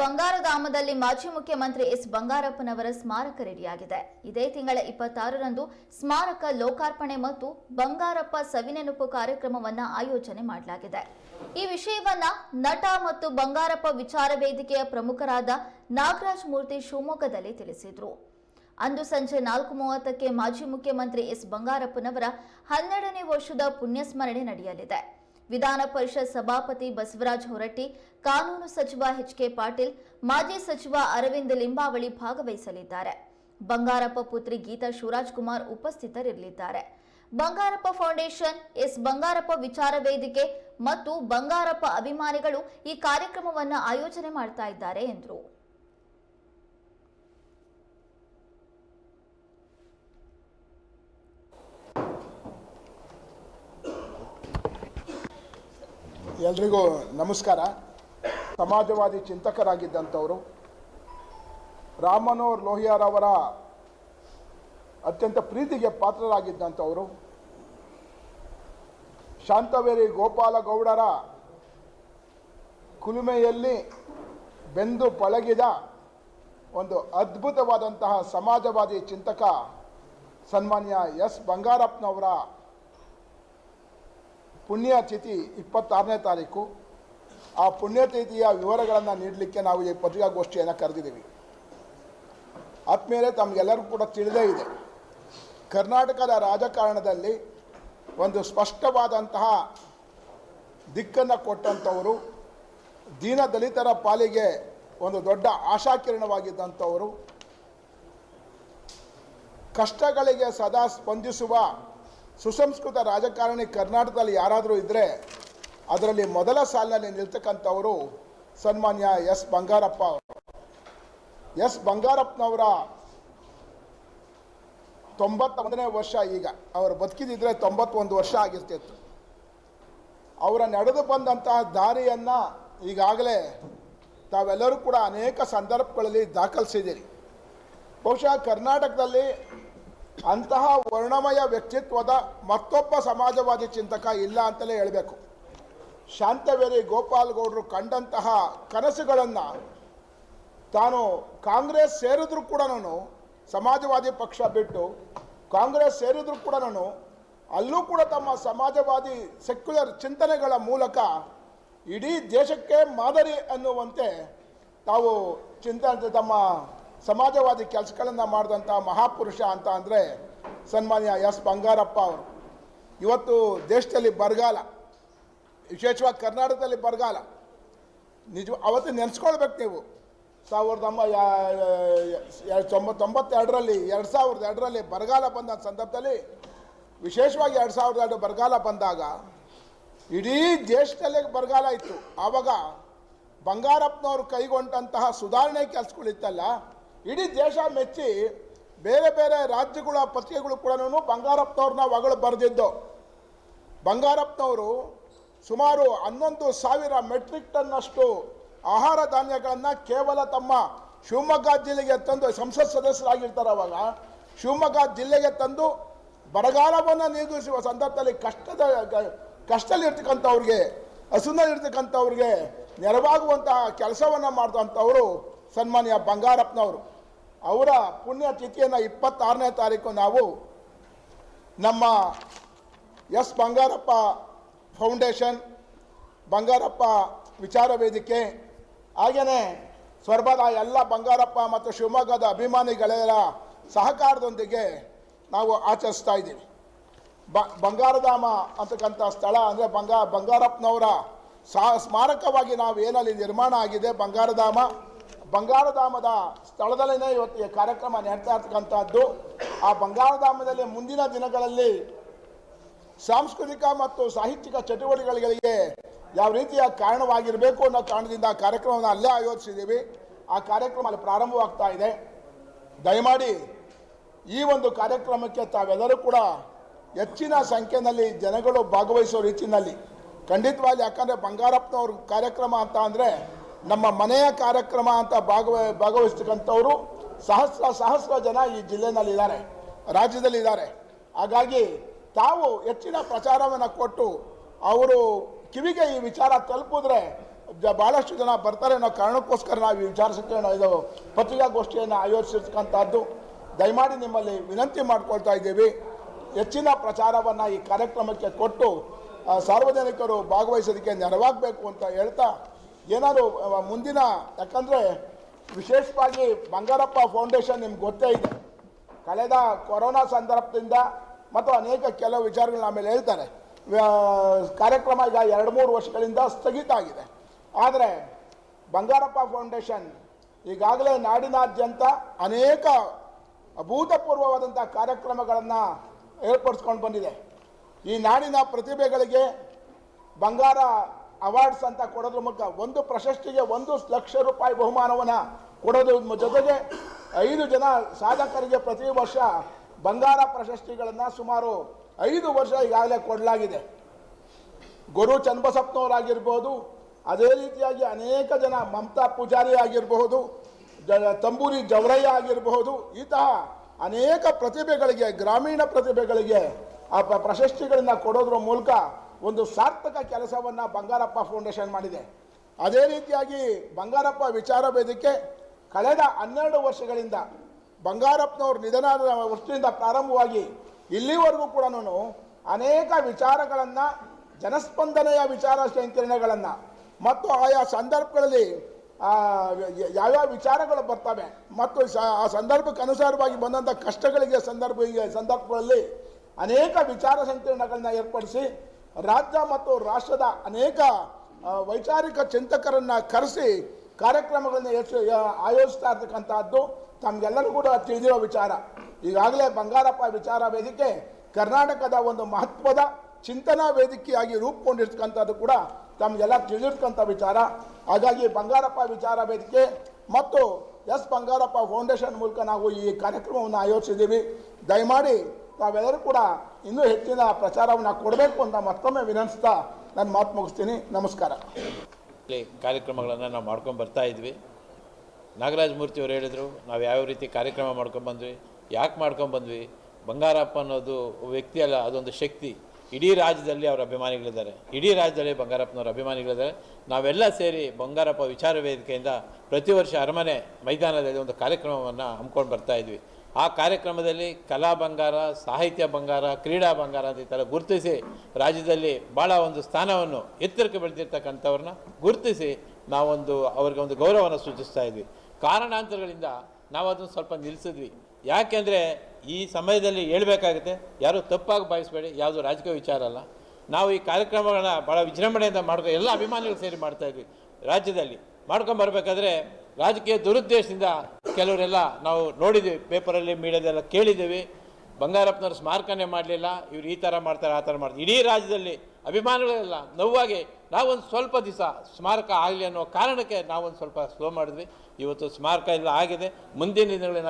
ಬಂಗಾರಧಾಮದಲ್ಲಿ ಮಾಜಿ ಮುಖ್ಯಮಂತ್ರಿ ಎಸ್ ಬಂಗಾರಪ್ಪನವರ ಸ್ಮಾರಕ ರೆಡಿಯಾಗಿದೆ. ಇದೇ ತಿಂಗಳ ಇಪ್ಪತ್ತಾರರಂದು ಸ್ಮಾರಕ ಲೋಕಾರ್ಪಣೆ ಮತ್ತು ಬಂಗಾರಪ್ಪ ಸವಿನೆನಪು ಕಾರ್ಯಕ್ರಮವನ್ನು ಆಯೋಜನೆ ಮಾಡಲಾಗಿದೆ. ಈ ವಿಷಯವನ್ನ ನಟ ಮತ್ತು ಬಂಗಾರಪ್ಪ ವಿಚಾರ ವೇದಿಕೆಯ ಪ್ರಮುಖರಾದ ನಾಗರಾಜ್ ಮೂರ್ತಿ ಶಿವಮೊಗ್ಗದಲ್ಲಿ ತಿಳಿಸಿದರು. ಅಂದು ಸಂಜೆ ನಾಲ್ಕು ಮೂವತ್ತಕ್ಕೆ ಮಾಜಿ ಮುಖ್ಯಮಂತ್ರಿ ಎಸ್ ಬಂಗಾರಪ್ಪನವರ ಹನ್ನೆರಡನೇ ವರ್ಷದ ಪುಣ್ಯಸ್ಮರಣೆ ನಡೆಯಲಿದೆ. ವಿಧಾನ ಪರಿಷತ್ ಸಭಾಪತಿ ಬಸವರಾಜ ಹೊರಟ್ಟಿ, ಕಾನೂನು ಸಚಿವ ಎಚ್ ಕೆ ಪಾಟೀಲ್, ಮಾಜಿ ಸಚಿವ ಅರವಿಂದ್ ಲಿಂಬಾವಳಿ ಭಾಗವಹಿಸಲಿದ್ದಾರೆ. ಬಂಗಾರಪ್ಪ ಪುತ್ರಿ ಗೀತಾ ಶಿವರಾಜ್ ಕುಮಾರ್ ಉಪಸ್ಥಿತರಿರಲಿದ್ದಾರೆ. ಬಂಗಾರಪ್ಪ ಫೌಂಡೇಶನ್, ಎಸ್ ಬಂಗಾರಪ್ಪ ವಿಚಾರ ವೇದಿಕೆ ಮತ್ತು ಬಂಗಾರಪ್ಪ ಅಭಿಮಾನಿಗಳು ಈ ಕಾರ್ಯಕ್ರಮವನ್ನು ಆಯೋಜನೆ ಮಾಡ್ತಾ ಇದ್ದಾರೆ ಎಂದರು. ಎಲ್ರಿಗೂ ನಮಸ್ಕಾರ. ಸಮಾಜವಾದಿ ಚಿಂತಕರಾಗಿದ್ದಂಥವರು, ರಾಮನೋರ್ ಲೋಹಿಯಾರವರ ಅತ್ಯಂತ ಪ್ರೀತಿಗೆ ಪಾತ್ರರಾಗಿದ್ದಂಥವರು, ಶಾಂತವೇರಿ ಗೋಪಾಲಗೌಡರ ಕುಲುಮೆಯಲ್ಲಿ ಬೆಂದು ಪಳಗಿದ ಒಂದು ಅದ್ಭುತವಾದಂತಹ ಸಮಾಜವಾದಿ ಚಿಂತಕ ಸನ್ಮಾನ್ಯ ಎಸ್ ಬಂಗಾರಪ್ಪನವರ ಪುಣ್ಯತಿಥಿ ಇಪ್ಪತ್ತಾರನೇ ತಾರೀಕು. ಆ ಪುಣ್ಯತಿಥಿಯ ವಿವರಗಳನ್ನು ನೀಡಲಿಕ್ಕೆ ನಾವು ಈ ಪತ್ರಿಕಾಗೋಷ್ಠಿಯನ್ನು ಕರೆದಿದ್ದೀವಿ. ಆದಮೇಲೆ ತಮಗೆಲ್ಲರಿಗೂ ಕೂಡ ತಿಳಿದೇ ಇದೆ. ಕರ್ನಾಟಕದ ರಾಜಕಾರಣದಲ್ಲಿ ಒಂದು ಸ್ಪಷ್ಟವಾದಂತಹ ದಿಕ್ಕನ್ನು ಕೊಟ್ಟಂಥವರು, ದೀನ ದಲಿತರ ಪಾಲಿಗೆ ಒಂದು ದೊಡ್ಡ ಆಶಾಕಿರಣವಾಗಿದ್ದಂಥವರು, ಕಷ್ಟಗಳಿಗೆ ಸದಾ ಸ್ಪಂದಿಸುವ ಸುಸಂಸ್ಕೃತ ರಾಜಕಾರಣಿ ಕರ್ನಾಟಕದಲ್ಲಿ ಯಾರಾದರೂ ಇದ್ದರೆ ಅದರಲ್ಲಿ ಮೊದಲ ಸಾಲಿನಲ್ಲಿ ನಿಲ್ತಕ್ಕಂಥವರು ಸನ್ಮಾನ್ಯ ಎಸ್ ಬಂಗಾರಪ್ಪ ಅವರು. ಎಸ್ ಬಂಗಾರಪ್ಪನವರ ತೊಂಬತ್ತೊಂದನೇ ವರ್ಷ ಈಗ. ಅವರು ಬದುಕಿದಿದ್ರೆ ತೊಂಬತ್ತೊಂದು ವರ್ಷ ಆಗಿರ್ತಿತ್ತು. ಅವರ ನಡೆದು ಬಂದಂತಹ ದಾರಿಯನ್ನು ಈಗಾಗಲೇ ತಾವೆಲ್ಲರೂ ಕೂಡ ಅನೇಕ ಸಂದರ್ಭಗಳಲ್ಲಿ ದಾಖಲಿಸಿದ್ದೀರಿ. ಬಹುಶಃ ಕರ್ನಾಟಕದಲ್ಲಿ ಅಂತಹ ವರ್ಣಮಯ ವ್ಯಕ್ತಿತ್ವದ ಮತ್ತೊಬ್ಬ ಸಮಾಜವಾದಿ ಚಿಂತಕ ಇಲ್ಲ ಅಂತಲೇ ಹೇಳಬೇಕು. ಶಾಂತವೇರಿ ಗೋಪಾಲ್ಗೌಡರು ಕಂಡಂತಹ ಕನಸುಗಳನ್ನು ತಾನು ಕಾಂಗ್ರೆಸ್ ಸೇರಿದ್ರು ಕೂಡ ನಾನು ಸಮಾಜವಾದಿ ಪಕ್ಷ ಬಿಟ್ಟು ಕಾಂಗ್ರೆಸ್ ಸೇರಿದ್ರು ಕೂಡ ನಾನು ಅಲ್ಲೂ ಕೂಡ ತಮ್ಮ ಸಮಾಜವಾದಿ ಸೆಕ್ಯುಲರ್ ಚಿಂತನೆಗಳ ಮೂಲಕ ಇಡೀ ದೇಶಕ್ಕೆ ಮಾದರಿ ಅನ್ನುವಂತೆ ತಾವು ಚಿಂತನೆ ತಮ್ಮ ಸಮಾಜವಾದಿ ಕೆಲಸಗಳನ್ನು ಮಾಡಿದಂಥ ಮಹಾಪುರುಷ ಅಂತ ಅಂದರೆ ಸನ್ಮಾನ್ಯ ಎಸ್ ಬಂಗಾರಪ್ಪ ಅವರು. ಇವತ್ತು ದೇಶದಲ್ಲಿ ಬರಗಾಲ. ವಿಶೇಷವಾಗಿ ಕರ್ನಾಟಕದಲ್ಲಿ ಬರಗಾಲ. ನಿಜ, ಅವತ್ತು ನೆನೆಸ್ಕೊಳ್ಬೇಕು ನೀವು. ಸಾವಿರದ ಒಂಬ ತೊಂಬತ್ತೆರಡರಲ್ಲಿ ಎರಡು ಸಾವಿರದ ಎರಡರಲ್ಲಿ ಬರಗಾಲ ಬಂದ ಸಂದರ್ಭದಲ್ಲಿ, ವಿಶೇಷವಾಗಿ ಎರಡು ಸಾವಿರದ ಎರಡು ಬರಗಾಲ ಬಂದಾಗ, ಇಡೀ ದೇಶದಲ್ಲೇ ಬರಗಾಲ ಇತ್ತು. ಆವಾಗ ಬಂಗಾರಪ್ಪನವರು ಕೈಗೊಂಡಂತಹ ಸುಧಾರಣೆ ಕೆಲಸಗಳಿತ್ತಲ್ಲ ಇಡೀ ದೇಶ ಮೆಚ್ಚಿ ಬೇರೆ ಬೇರೆ ರಾಜ್ಯಗಳ ಪತ್ರಿಕೆಗಳು ಕೂಡ ಬಂಗಾರಪ್ಪನವ್ರನ್ನ ಒಗಳು ಬರೆದಿದ್ದು. ಬಂಗಾರಪ್ಪನವರು ಸುಮಾರು ಹನ್ನೊಂದು ಸಾವಿರ ಮೆಟ್ರಿಕ್ ಟನ್ನಷ್ಟು ಆಹಾರ ಧಾನ್ಯಗಳನ್ನು ಕೇವಲ ತಮ್ಮ ಶಿವಮೊಗ್ಗ ಜಿಲ್ಲೆಗೆ ತಂದು ಸಂಸತ್ ಸದಸ್ಯರಾಗಿರ್ತಾರೆ ಅವಾಗ. ಶಿವಮೊಗ್ಗ ಜಿಲ್ಲೆಗೆ ತಂದು ಬರಗಾಲವನ್ನು ನೀಗಿಸುವ ಸಂದರ್ಭದಲ್ಲಿ ಕಷ್ಟದ ಕಷ್ಟದಲ್ಲಿರ್ತಕ್ಕಂಥವ್ರಿಗೆ, ಹಸುನಲ್ಲಿರ್ತಕ್ಕಂಥವ್ರಿಗೆ ನೆರವಾಗುವಂತಹ ಕೆಲಸವನ್ನು ಮಾಡಿದಂಥವರು ಸನ್ಮಾನ್ಯ ಬಂಗಾರಪ್ಪನವರು. ಅವರ ಪುಣ್ಯತಿಥಿಯನ್ನು ಇಪ್ಪತ್ತಾರನೇ ತಾರೀಕು ನಾವು ನಮ್ಮ ಎಸ್ ಬಂಗಾರಪ್ಪ ಫೌಂಡೇಶನ್, ಬಂಗಾರಪ್ಪ ವಿಚಾರ ವೇದಿಕೆ ಹಾಗೆಯೇ ಸ್ವರ್ಭದ ಎಲ್ಲ ಬಂಗಾರಪ್ಪ ಮತ್ತು ಶಿವಮೊಗ್ಗದ ಅಭಿಮಾನಿಗಳೆಲ್ಲ ಸಹಕಾರದೊಂದಿಗೆ ನಾವು ಆಚರಿಸ್ತಾ ಇದ್ದೀವಿ. ಬ, ಬಂಗಾರಧಾಮ ಅಂತಕ್ಕಂಥ ಸ್ಥಳ ಅಂದರೆ ಬಂಗಾ, ಬಂಗಾರಪ್ಪನವರ ಸ್ಮಾರಕವಾಗಿ ನಾವು ಏನಲ್ಲಿ ನಿರ್ಮಾಣ ಆಗಿದೆ ಬಂಗಾರಧಾಮ. ಬಂಗಾರಧಾಮದ ಸ್ಥಳದಲ್ಲೇ ಇವತ್ತು ಕಾರ್ಯಕ್ರಮ ನಡೀತಾ ಇರ್ತಕ್ಕಂಥದ್ದು. ಆ ಬಂಗಾರಧಾಮದಲ್ಲಿ ಮುಂದಿನ ದಿನಗಳಲ್ಲಿ ಸಾಂಸ್ಕೃತಿಕ ಮತ್ತು ಸಾಹಿತ್ಯಿಕ ಚಟುವಟಿಕೆಗಳಿಗೆ ಯಾವ ರೀತಿಯ ಕಾರಣವಾಗಿರಬೇಕು ಅನ್ನೋ ಕಾರಣದಿಂದ ಕಾರ್ಯಕ್ರಮವನ್ನು ಅಲ್ಲೇ ಆಯೋಜಿಸಿದ್ದೀವಿ. ಆ ಕಾರ್ಯಕ್ರಮ ಅಲ್ಲಿ ಪ್ರಾರಂಭವಾಗ್ತಾ ಇದೆ. ದಯಮಾಡಿ ಈ ಒಂದು ಕಾರ್ಯಕ್ರಮಕ್ಕೆ ತಾವೆಲ್ಲರೂ ಕೂಡ ಹೆಚ್ಚಿನ ಸಂಖ್ಯೆಯಲ್ಲಿ ಜನಗಳು ಭಾಗವಹಿಸೋ ರೀತಿಯಲ್ಲಿ ಖಂಡಿತವಾಗಿ ಯಾಕಂದರೆ ಬಂಗಾರಪ್ಪನವ್ರ ಕಾರ್ಯಕ್ರಮ ಅಂತ ಅಂದರೆ ನಮ್ಮ ಮನೆಯ ಕಾರ್ಯಕ್ರಮ ಅಂತ ಭಾಗವ ಭಾಗವಹಿಸ್ತಕ್ಕಂಥವರು ಸಹಸ್ರ ಸಹಸ್ರ ಜನ ಈ ಜಿಲ್ಲೆನಲ್ಲಿದ್ದಾರೆ, ರಾಜ್ಯದಲ್ಲಿದ್ದಾರೆ. ಹಾಗಾಗಿ ತಾವು ಹೆಚ್ಚಿನ ಪ್ರಚಾರವನ್ನು ಕೊಟ್ಟು ಅವರು ಕಿವಿಗೆ ಈ ವಿಚಾರ ತಲುಪಿದ್ರೆ ಭಾಳಷ್ಟು ಜನ ಬರ್ತಾರೆ ಅನ್ನೋ ಕಾರಣಕ್ಕೋಸ್ಕರ ನಾವು ಈ ವಿಚಾರಸಕ್ಕೆ ಇದು ಪತ್ರಿಕಾಗೋಷ್ಠಿಯನ್ನು ಆಯೋಜಿಸಿರ್ತಕ್ಕಂಥದ್ದು. ದಯಮಾಡಿ ನಿಮ್ಮಲ್ಲಿ ವಿನಂತಿ ಮಾಡ್ಕೊಳ್ತಾ ಇದ್ದೀವಿ. ಹೆಚ್ಚಿನ ಪ್ರಚಾರವನ್ನು ಈ ಕಾರ್ಯಕ್ರಮಕ್ಕೆ ಕೊಟ್ಟು ಸಾರ್ವಜನಿಕರು ಭಾಗವಹಿಸೋದಕ್ಕೆ ನೆರವಾಗಬೇಕು ಅಂತ ಹೇಳ್ತಾ ಏನಾದರೂ ಮುಂದಿನ, ಯಾಕಂದರೆ ವಿಶೇಷವಾಗಿ ಬಂಗಾರಪ್ಪ ಫೌಂಡೇಶನ್ ನಿಮ್ಗೆ ಗೊತ್ತೇ ಇದೆ. ಕಳೆದ ಕೊರೋನಾ ಸಂದರ್ಭದಿಂದ ಮತ್ತು ಅನೇಕ ಕೆಲವು ವಿಚಾರಗಳನ್ನ ಆಮೇಲೆ ಹೇಳ್ತಾರೆ. ಕಾರ್ಯಕ್ರಮ ಈಗ ಎರಡು ಮೂರು ವರ್ಷಗಳಿಂದ ಸ್ಥಗಿತ ಆಗಿದೆ. ಆದರೆ ಬಂಗಾರಪ್ಪ ಫೌಂಡೇಶನ್ ಈಗಾಗಲೇ ನಾಡಿನಾದ್ಯಂತ ಅನೇಕ ಅಭೂತಪೂರ್ವವಾದಂಥ ಕಾರ್ಯಕ್ರಮಗಳನ್ನು ಏರ್ಪಡಿಸ್ಕೊಂಡು ಬಂದಿದೆ. ಈ ನಾಡಿನ ಪ್ರತಿಭೆಗಳಿಗೆ ಬಂಗಾರ ಅವಾರ್ಡ್ಸ್ ಅಂತ ಕೊಡೋದ್ರ ಮೂಲಕ ಒಂದು ಪ್ರಶಸ್ತಿಗೆ ಒಂದು ಲಕ್ಷ ರೂಪಾಯಿ ಬಹುಮಾನವನ್ನು ಕೊಡೋದ್ರ ಜೊತೆಗೆ ಐದು ಜನ ಸಾಧಕರಿಗೆ ಪ್ರತಿ ವರ್ಷ ಬಂಗಾರ ಪ್ರಶಸ್ತಿಗಳನ್ನು ಸುಮಾರು ಐದು ವರ್ಷ ಈಗಾಗಲೇ ಕೊಡಲಾಗಿದೆ. ಗುರು ಚನ್ನಬಸಪ್ಪನವರಾಗಿರ್ಬೋದು, ಅದೇ ರೀತಿಯಾಗಿ ಅನೇಕ ಜನ ಮಮತಾ ಪೂಜಾರಿ ಆಗಿರಬಹುದು ತಂಬೂರಿ ಜವರಯ್ಯ ಆಗಿರಬಹುದು, ಇಂತಹ ಅನೇಕ ಪ್ರತಿಭೆಗಳಿಗೆ, ಗ್ರಾಮೀಣ ಪ್ರತಿಭೆಗಳಿಗೆ ಆ ಪ್ರಶಸ್ತಿಗಳನ್ನು ಪ್ರಶಸ್ತಿಗಳನ್ನ ಕೊಡೋದ್ರ ಮೂಲಕ ಒಂದು ಸಾರ್ಥಕ ಕೆಲಸವನ್ನು ಬಂಗಾರಪ್ಪ ಫೌಂಡೇಶನ್ ಮಾಡಿದೆ. ಅದೇ ರೀತಿಯಾಗಿ ಬಂಗಾರಪ್ಪ ವಿಚಾರ ವೇದಿಕೆ ಕಳೆದ ಹನ್ನೆರಡು ವರ್ಷಗಳಿಂದ ಬಂಗಾರಪ್ಪನವ್ರ ನಿಧನದ ವರ್ಷದಿಂದ ಪ್ರಾರಂಭವಾಗಿ ಇಲ್ಲಿವರೆಗೂ ಕೂಡ ಅನೇಕ ವಿಚಾರಗಳನ್ನು, ಜನಸ್ಪಂದನೆಯ ವಿಚಾರ ಸಂಕಿರಣಗಳನ್ನು ಮತ್ತು ಆಯಾ ಸಂದರ್ಭಗಳಲ್ಲಿ ಯಾವ್ಯಾವ ವಿಚಾರಗಳು ಬರ್ತವೆ ಮತ್ತು ಆ ಸಂದರ್ಭಕ್ಕೆ ಅನುಸಾರವಾಗಿ ಬಂದಂಥ ಕಷ್ಟಗಳಿಗೆ ಸಂದರ್ಭ ಸಂದರ್ಭಗಳಲ್ಲಿ ಅನೇಕ ವಿಚಾರ ಸಂಕಿರಣಗಳನ್ನ ಏರ್ಪಡಿಸಿ ರಾಜ್ಯ ಮತ್ತು ರಾಷ್ಟ್ರದ ಅನೇಕ ವೈಚಾರಿಕ ಚಿಂತಕರನ್ನು ಕರೆಸಿ ಕಾರ್ಯಕ್ರಮಗಳನ್ನು ಯಾ- ಆಯೋಜಿಸ್ತಾ ಇರ್ತಕ್ಕಂಥದ್ದು ತಮಗೆಲ್ಲರೂ ಕೂಡ ತಿಳಿದಿರೋ ವಿಚಾರ. ಈಗಾಗಲೇ ಬಂಗಾರಪ್ಪ ವಿಚಾರ ವೇದಿಕೆ ಕರ್ನಾಟಕದ ಒಂದು ಮಹತ್ವದ ಚಿಂತನಾ ವೇದಿಕೆಯಾಗಿ ರೂಪುಗೊಂಡಿರ್ತಕ್ಕಂಥದ್ದು ಕೂಡ ತಮಗೆಲ್ಲ ತಿಳಿದಿರ್ತಕ್ಕಂಥ ವಿಚಾರ. ಹಾಗಾಗಿ ಬಂಗಾರಪ್ಪ ವಿಚಾರ ವೇದಿಕೆ ಮತ್ತು ಎಸ್ ಬಂಗಾರಪ್ಪ ಫೌಂಡೇಶನ್ ಮೂಲಕ ನಾವು ಈ ಕಾರ್ಯಕ್ರಮವನ್ನು ಆಯೋಜಿಸಿದ್ದೀವಿ. ದಯಮಾಡಿ ತಾವೆಲ್ಲರೂ ಕೂಡ ಇನ್ನೂ ಹೆಚ್ಚಿನ ಪ್ರಚಾರವನ್ನು ಕೊಡಬೇಕು ಅಂತ ಮತ್ತೊಮ್ಮೆ ವಿನಂತಿಸ್ತಾ ನಾನು ಮಾತು ಮುಗಿಸ್ತೀನಿ. ನಮಸ್ಕಾರ. ಕಾರ್ಯಕ್ರಮಗಳನ್ನು ನಾವು ಮಾಡ್ಕೊಂಡು ಬರ್ತಾ ಇದ್ವಿ. ನಾಗರಾಜ ಮೂರ್ತಿಯವರು ಹೇಳಿದರು, ನಾವು ಯಾವ ರೀತಿ ಕಾರ್ಯಕ್ರಮ ಮಾಡ್ಕೊಂಡ್ಬಂದ್ವಿ ಯಾಕೆ ಮಾಡ್ಕೊಂಡ್ಬಂದ್ವಿ ಬಂಗಾರಪ್ಪ ಅನ್ನೋದು ವ್ಯಕ್ತಿ ಅಲ್ಲ, ಅದೊಂದು ಶಕ್ತಿ. ಇಡೀ ರಾಜ್ಯದಲ್ಲಿ ಅವರ ಅಭಿಮಾನಿಗಳಿದ್ದಾರೆ. ಇಡೀ ರಾಜ್ಯದಲ್ಲಿ ಬಂಗಾರಪ್ಪನವ್ರ ಅಭಿಮಾನಿಗಳಿದ್ದಾರೆ. ನಾವೆಲ್ಲ ಸೇರಿ ಬಂಗಾರಪ್ಪ ವಿಚಾರ ವೇದಿಕೆಯಿಂದ ಪ್ರತಿ ವರ್ಷ ಅರಮನೆ ಮೈದಾನದಲ್ಲಿ ಒಂದು ಕಾರ್ಯಕ್ರಮವನ್ನು ಹಮ್ಮಿಕೊಂಡು ಬರ್ತಾ ಇದ್ವಿ. ಆ ಕಾರ್ಯಕ್ರಮದಲ್ಲಿ ಕಲಾ ಬಂಗಾರ, ಸಾಹಿತ್ಯ ಬಂಗಾರ, ಕ್ರೀಡಾ ಬಂಗಾರ ಅಂತ ಈ ಥರ ಗುರುತಿಸಿ ರಾಜ್ಯದಲ್ಲಿ ಭಾಳ ಒಂದು ಸ್ಥಾನವನ್ನು ಎತ್ತರಕ್ಕೆ ಬೆಳೆದಿರ್ತಕ್ಕಂಥವ್ರನ್ನ ಗುರುತಿಸಿ ನಾವೊಂದು ಅವ್ರಿಗೆ ಒಂದು ಗೌರವವನ್ನು ಸೂಚಿಸ್ತಾ ಇದ್ವಿ. ಕಾರಣಾಂತರಗಳಿಂದ ನಾವು ಅದನ್ನು ಸ್ವಲ್ಪ ನಿಲ್ಲಿಸಿದ್ವಿ. ಯಾಕೆಂದರೆ ಈ ಸಮಯದಲ್ಲಿ ಹೇಳಬೇಕಾಗುತ್ತೆ, ಯಾರೂ ತಪ್ಪಾಗಿ ಭಾವಿಸ್ಬೇಡಿ, ಯಾವುದು ರಾಜಕೀಯ ವಿಚಾರ ಅಲ್ಲ. ನಾವು ಈ ಕಾರ್ಯಕ್ರಮಗಳನ್ನ ಭಾಳ ವಿಜೃಂಭಣೆಯಿಂದ ಮಾಡ್ಕೊ, ಎಲ್ಲ ಅಭಿಮಾನಿಗಳು ಸೇರಿ ಮಾಡ್ತಾ ಇದ್ವಿ. ರಾಜ್ಯದಲ್ಲಿ ಮಾಡ್ಕೊಂಬರ್ಬೇಕಾದ್ರೆ ರಾಜಕೀಯ ದುರುದ್ದೇಶದಿಂದ ಕೆಲವರೆಲ್ಲ ನಾವು ನೋಡಿದ್ದೀವಿ ಪೇಪರಲ್ಲಿ ಮೀಡಿಯಾದೆಲ್ಲ ಕೇಳಿದ್ದೀವಿ. ಬಂಗಾರಪ್ಪನವ್ರು ಸ್ಮಾರಕನೇ ಮಾಡಲಿಲ್ಲ, ಇವ್ರು ಈ ಥರ ಮಾಡ್ತಾರೆ, ಆ ಥರ ಮಾಡ್ತಾರೆ. ಇಡೀ ರಾಜ್ಯದಲ್ಲಿ ಅಭಿಮಾನಿಗಳೆಲ್ಲ ನೋವಾಗಿ ನಾವೊಂದು ಸ್ವಲ್ಪ ದಿವಸ ಸ್ಮಾರಕ ಆಗಲಿ ಅನ್ನೋ ಕಾರಣಕ್ಕೆ ನಾವೊಂದು ಸ್ವಲ್ಪ ಸ್ಲೋ ಮಾಡಿದ್ವಿ. ಇವತ್ತು ಸ್ಮಾರಕ ಎಲ್ಲ ಆಗಿದೆ. ಮುಂದಿನ ದಿನಗಳಲ್ಲಿ